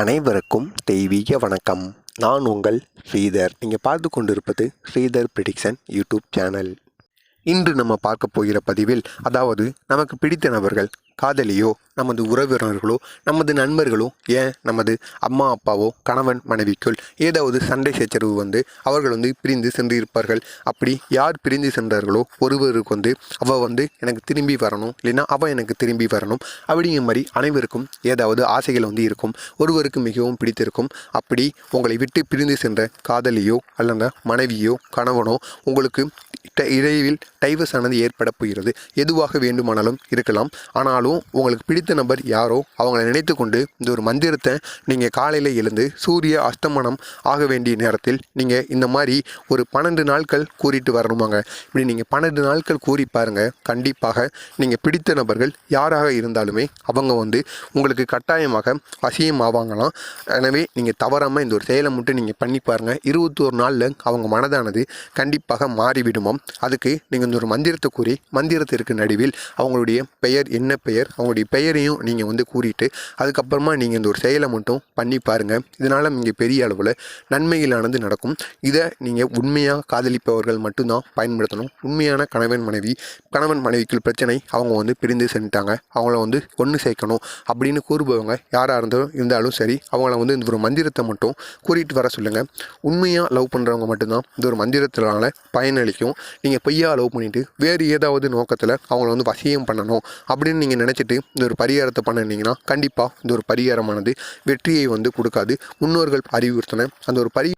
அனைவருக்கும் தெய்வீக வணக்கம். நான் உங்கள் ஸ்ரீதர். நீங்கள் பார்த்து கொண்டிருப்பது ஸ்ரீதர் ப்ரிடிக்ஷன் யூடியூப் சேனல். இன்று நம்ம பார்க்க போகிற பதிவில் அதாவது நமக்கு பிடித்த நபர்கள் காதலியோ நமது உறவினர்களோ நமது நண்பர்களோ ஏன் நமது அம்மா அப்பாவோ கணவன் மனைவிக்குள் ஏதாவது சண்டை சச்சரவு வந்து அவர்கள் வந்து பிரிந்து சென்றிருப்பார்கள். அப்படி யார் பிரிந்து சென்றார்களோ ஒருவருக்கு வந்து அவள் வந்து எனக்கு திரும்பி வரணும் இல்லைன்னா அவள் எனக்கு திரும்பி வரணும் அப்படிங்கிற மாதிரி அனைவருக்கும் ஏதாவது ஆசைகள் வந்து இருக்கும். ஒருவருக்கு மிகவும் பிடித்திருக்கும். அப்படி உங்களை விட்டு பிரிந்து சென்ற காதலியோ அல்லது மனைவியோ கணவனோ உங்களுக்கு இடையில் டைவர்ஸ் ஆனது ஏற்பட போகிறது. எதுவாக வேண்டுமானாலும் இருக்கலாம். ஆனாலும் உங்களுக்கு பிடித்த நபர் யாரோ அவங்கள நினைத்து கொண்டு இந்த ஒரு மந்திரத்தை நீங்கள் காலையில் எழுந்து சூரிய அஸ்தமனம் ஆக வேண்டிய நேரத்தில் நீங்கள் இந்த மாதிரி ஒரு பன்னெண்டு நாட்கள் கூறிட்டு வரணுமாங்க. இப்படி நீங்கள் பன்னெண்டு நாட்கள் கூறி பாருங்கள் கண்டிப்பாக நீங்கள் பிடித்த நபர்கள் யாராக இருந்தாலுமே அவங்க வந்து உங்களுக்கு கட்டாயமாக வசியம் ஆவாங்களாம். எனவே நீங்கள் தவறாமல் இந்த ஒரு செயலை மட்டும் நீங்கள் பண்ணி பாருங்கள் இருபத்தோரு நாளில் அவங்க மனதானது கண்டிப்பாக மாறிவிடுமாம். அதுக்கு நீங்கள் இந்த ஒரு மந்திரத்தை கூறி மந்திரத்திற்கு நடுவில் அவங்களுடைய பெயர் என்ன பெயர் அவங்களுடைய பெயரையும் நீங்கள் வந்து கூறிட்டு அதுக்கப்புறமா நீங்கள் இந்த ஒரு செயலை மட்டும் பண்ணி பாருங்கள் இதனால் இங்கே பெரிய அளவில் நன்மைகளானது நடக்கும். இதை நீங்கள் உண்மையாக காதலிப்பவர்கள் மட்டும்தான் பயன்படுத்தணும். உண்மையான கணவன் மனைவி கணவன் மனைவிக்கு பிரச்சனை அவங்க வந்து பிரிந்து சென்றுட்டாங்க அவங்கள வந்து ஒன்று சேர்க்கணும் அப்படின்னு கூறுபவங்க யாராக இருந்தாலும் இருந்தாலும் சரி அவங்கள வந்து இந்த ஒரு மந்திரத்தை மட்டும் கூறிட்டு வர சொல்லுங்கள் உண்மையாக லவ் பண்ணுறவங்க மட்டும்தான் இந்த ஒரு மந்திரத்தினால பயனளிக்கும். நீங்கள் பொய்யா லவ் பண்ணிவிட்டு வேறு ஏதாவது நோக்கத்தில் அவங்கள வந்து வசியம் பண்ணணும் அப்படின்னு நீங்கள் நினச்சிட்டு இந்த ஒரு பரிகாரத்தை பண்ணினீங்கன்னா கண்டிப்பாக இந்த ஒரு பரிகாரமானது வெற்றியை வந்து கொடுக்காது. முன்னோர்கள் அறிவுறுத்தின அந்த ஒரு பரி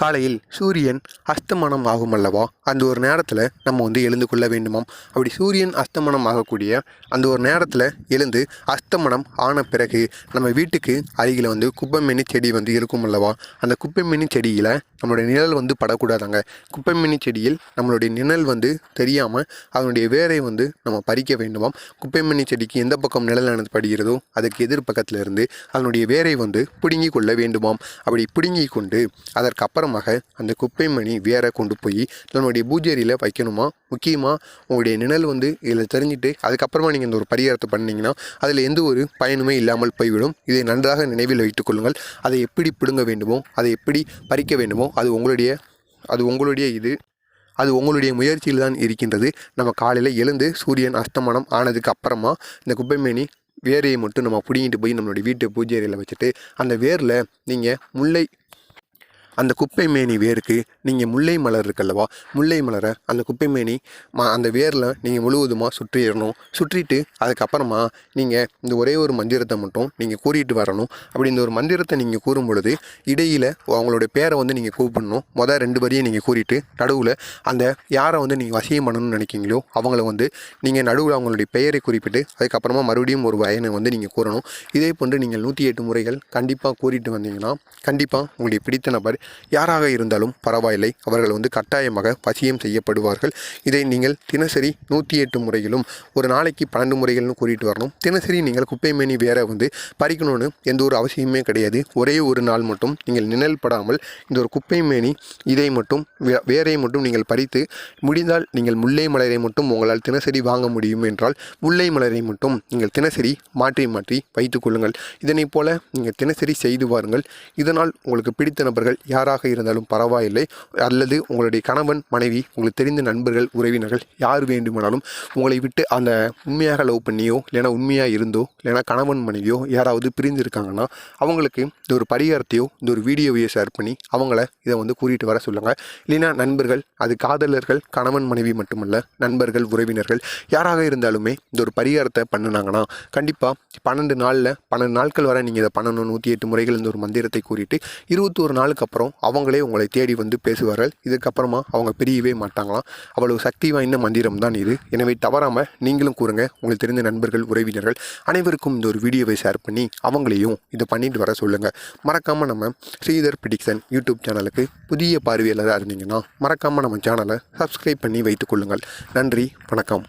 காலையில் சூரியன் அஸ்தமனம் ஆகும் அல்லவா அந்த ஒரு நேரத்தில் நம்ம வந்து எழுந்து கொள்ள வேண்டுமாம். அப்படி சூரியன் அஸ்தமனம் ஆகக்கூடிய அந்த ஒரு நேரத்தில் எழுந்து அஸ்தமனம் ஆன பிறகு நம்ம வீட்டுக்கு அருகில் வந்து குப்பைமேனி செடி வந்து இருக்கும் அல்லவா அந்த குப்பைமேனி செடியில் நம்மளுடைய நிழல் வந்து படக்கூடாதாங்க? குப்பைமேனி செடியில் நம்மளுடைய நிழல் வந்து தெரியாமல் அதனுடைய வேரை வந்து நம்ம பறிக்க வேண்டுமாம். குப்பைமேனி செடிக்கு எந்த பக்கம் நிழலானது படுகிறதோ அதுக்கு எதிர் பக்கத்தில் இருந்து அதனுடைய வேரை வந்து பிடுங்கி கொள்ள வேண்டுமாம். அப்படி பிடுங்கி கொண்டு அதற்கு அப்புறமாக அந்த குப்பைமணி வேரை கொண்டு போய் நம்மளுடைய பூஜேரியில் வைக்கணுமா? முக்கியமாக உங்களுடைய நிழல் வந்து இதில் தெரிஞ்சுட்டு அதுக்கப்புறமா நீங்கள் இந்த ஒரு பரிகாரத்தை பண்ணிங்கன்னா அதில் எந்த ஒரு பயனுமே இல்லாமல் போய்விடும். இதை நன்றாக நினைவில் வைத்துக்கொள்ளுங்கள் அதை எப்படி பிடுங்க வேண்டுமோ அதை எப்படி பறிக்க வேண்டுமோ அது உங்களுடைய அது உங்களுடைய இது. அது உங்களுடைய முயற்சியில் தான் இருக்கின்றது. நம்ம காலையில் எழுந்து சூரியன் அஸ்தமனம் ஆனதுக்கு அப்புறமா இந்த குப்பைமேனி வேரையை மட்டும் நம்ம பிடிங்கிட்டு போய் நம்மளுடைய வீட்டு பூஜை அறையில் வச்சுட்டு அந்த வேரில் நீங்கள் முல்லை அந்த குப்பை மேனி வேருக்கு நீங்கள் முல்லை மலர் இருக்குல்லவா? முல்லை மலரை அந்த குப்பை மேனி மா அந்த வேரில் நீங்கள் முழுவதுமாக சுற்றிடணும். சுற்றிட்டு அதுக்கப்புறமா நீங்கள் இந்த ஒரே ஒரு மந்திரத்தை மட்டும் நீங்கள் கூறிட்டு வரணும். அப்படி இந்த ஒரு மந்திரத்தை நீங்கள் கூறும் பொழுது இடையில் அவங்களுடைய பேரை வந்து நீங்கள் கூப்பிடணும். மொதல் ரெண்டு வரியை நீங்கள் கூறிட்டு நடுவில் அந்த யாரை வந்து நீங்கள் வசியம் பண்ணணும்னு நினைக்கிங்களோ அவங்கள வந்து நீங்கள் நடுவில் அவங்களுடைய பெயரை குறிப்பிட்டு அதுக்கப்புறமா மறுபடியும் ஒரு வயனை வந்து நீங்கள் கூறணும். இதே போன்று நீங்கள் நூற்றி எட்டு முறைகள் கண்டிப்பாக கூறிட்டு வந்தீங்கன்னா கண்டிப்பாக உங்களுடைய பிடித்த நபர் யாராக இருந்தாலும் பரவாயில்லை. அவர்கள் வந்து கட்டாயமாக வசியம் செய்யப்படுவார்கள். இதை நீங்கள் தினசரி நூற்றி எட்டு முறைகளும் ஒரு நாளைக்கு பன்னெண்டு முறைகள்னு கூறிட்டு வரணும். தினசரி நீங்கள் குப்பை மேனி வேற வந்து பறிக்கணும்னு எந்த ஒரு அவசியமே கிடையாது. ஒரே ஒரு நாள் மட்டும் நீங்கள் நிழல் படாமல் இந்த ஒரு குப்பை மேனி இதை மட்டும் வே- வேரை மட்டும் நீங்கள் பறித்து முடிந்தால் நீங்கள் முல்லை மலரை மட்டும் உங்களால் தினசரி வாங்க முடியும் என்றால் முல்லை மலரை மட்டும் நீங்கள் தினசரி மாற்றி மாற்றி வைத்துக் கொள்ளுங்கள். இதனைப் போல நீங்கள் தினசரி செய்து வாருங்கள். இதனால் உங்களுக்கு பிடித்த நபர்கள் யாராக இருந்தாலும் பரவாயில்லை. அல்லது உங்களுடைய கணவன் மனைவி உங்களுக்கு தெரிந்த நண்பர்கள் உறவினர்கள் யார் வேண்டுமானாலும் உங்களை விட்டு அந்த உண்மையாக லவ் பண்ணியோ இல்லைன்னா உண்மையாக இருந்தோ இல்லைனா கணவன் மனைவியோ யாராவது பிரிந்து இருக்காங்கன்னா அவங்களுக்கு இந்த ஒரு பரிகாரத்தையோ இந்த ஒரு வீடியோவையோ ஷேர் பண்ணி அவங்கள இதை வந்து கூட்டிகிட்டு வர சொல்லுங்கள் இல்லைனா நண்பர்கள் அது காதலர்கள் கணவன் மனைவி மட்டுமல்ல நண்பர்கள் உறவினர்கள் யாராக இருந்தாலுமே இந்த ஒரு பரிகாரத்தை பண்ணினாங்கன்னா கண்டிப்பாக பன்னெண்டு நாளில் பன்னெண்டு நாட்கள் வரை நீங்கள் இதை பண்ணணும். நூற்றி எட்டு முறைகள் இந்த ஒரு மந்திரத்தை கூறிட்டு இருபத்தோரு நாளுக்கு அப்புறம் அவங்களே உங்களை தேடி வந்து பேசுவார்கள். இதுக்கப்புறமா அவங்க பிரியவே மாட்டாங்களாம். அவ்வளவு சக்தி வாய்ந்த மந்திரம் தான் இது. எனவே தவறாமல் நீங்களும் கூறுங்க. உங்களுக்கு தெரிந்த நண்பர்கள் உறவினர்கள் அனைவருக்கும் இந்த ஒரு வீடியோவை ஷேர் பண்ணி அவங்களையும் இதை பண்ணிட்டு வர சொல்லுங்கள் மறக்காமல் நம்ம ஸ்ரீதர் பிடிக்சன் யூடியூப் சேனலுக்கு புதிய பார்வையாளராக இருந்தீங்கன்னா மறக்காமல் நம்ம சேனலை சப்ஸ்கிரைப் பண்ணி வைத்துக் கொள்ளுங்கள். நன்றி வணக்கம்.